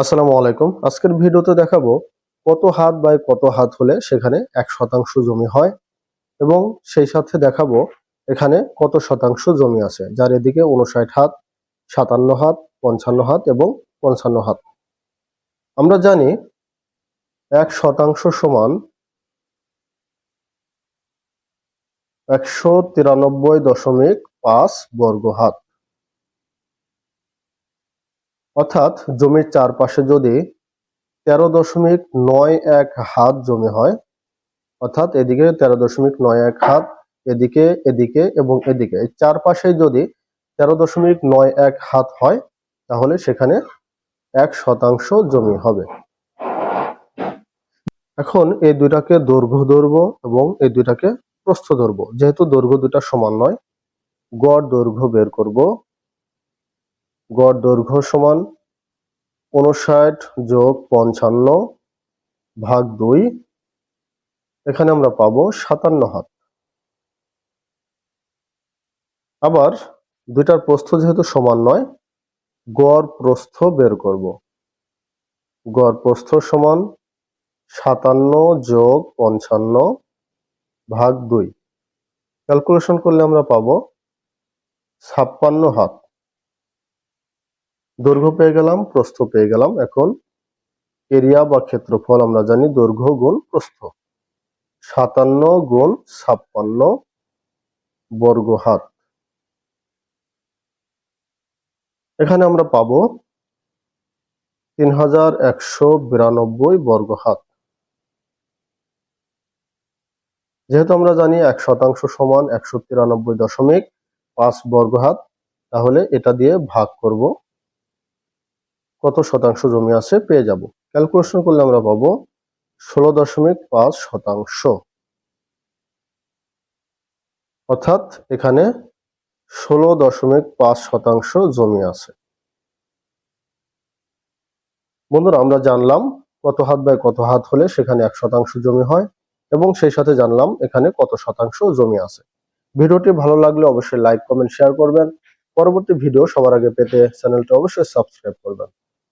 আসসালামু আলাইকুম। আজকের ভিডিওতে দেখাবো কত হাত বাই কত হাত হলে সেখানে এক শতাংশ জমি হয় এবং সেই সাথে দেখাবো এখানে কত শতাংশ জমি আছে, যার এদিকে উনষাট হাত, সাতান্ন হাত, পঞ্চান্ন হাত এবং পঞ্চান্ন হাত। আমরা জানি এক শতাংশ সমান একশো তিরানব্বই দশমিক পাঁচ বর্গ হাত। অর্থাৎ জমির চারপাশে যদি তেরো দশমিক নয় এক হাত জমি হয়, অর্থাৎ এদিকে তেরো দশমিক নয় এক হাত, এদিকে এদিকে এবং এদিকে চারপাশে যদি তেরো দশমিক নয় এক হাত হয়, তাহলে সেখানে এক শতাংশ জমি হবে। এখন এই দুইটাকে দৈর্ঘ্য ধরবো এবং এই দুইটাকে প্রস্থ ধরবো। যেহেতু দৈর্ঘ্য দুটা সমান নয়, গড় দৈর্ঘ্য বের করব। গড় দৈর্ঘ্য সমান উনষাট যোগ পঞ্চান্ন ভাগ দুই। এখানে আমরা পাবো সাতান্ন হাত। আবার দুইটার প্রস্থ যেহেতু সমান নয়, গড় প্রস্থ বের করব। গড় প্রস্থ সমান সাতান্ন যোগ পঞ্চান্ন ভাগ দুই। ক্যালকুলেশন করলে আমরা পাবো ছাপ্পান্ন হাত। দৈর্ঘ্য পেয়ে গেলাম, প্রস্থ পেয়ে গেলাম। এখন এরিয়া বা ক্ষেত্রফল আমরা জানি দৈর্ঘ্য গুণ প্রস্থ। সাতান্ন গুণ ছাপ্পান্ন বর্গ হাত এখানে আমরা পাবো তিন হাজার একশো বিরানব্বই বর্গ হাত যেহেতু আমরা জানি এক শতাংশ সমান একশো তিরানব্বই দশমিক পাঁচ বর্গ হাত তাহলে এটা দিয়ে ভাগ করব কত শতাংশ জমি আছে পেয়ে যাব। ক্যালকুলেশন করলে আমরা পাবো ষোলো দশমিক পাঁচ শতাংশ। অর্থাৎ এখানে ষোলো দশমিক পাঁচ শতাংশ জমি আছে। বন্ধুরা, আমরা জানলাম কত হাত বাই কত হাত হলে সেখানে এক শতাংশ জমি হয় এবং সেই সাথে জানলাম এখানে কত শতাংশ জমি আছে। ভিডিওটি ভালো লাগলে অবশ্যই লাইক, কমেন্ট শেয়ার করবেন। পরবর্তী ভিডিও সবার আগে পেতে চ্যানেলটি অবশ্যই সাবস্ক্রাইব করবেন।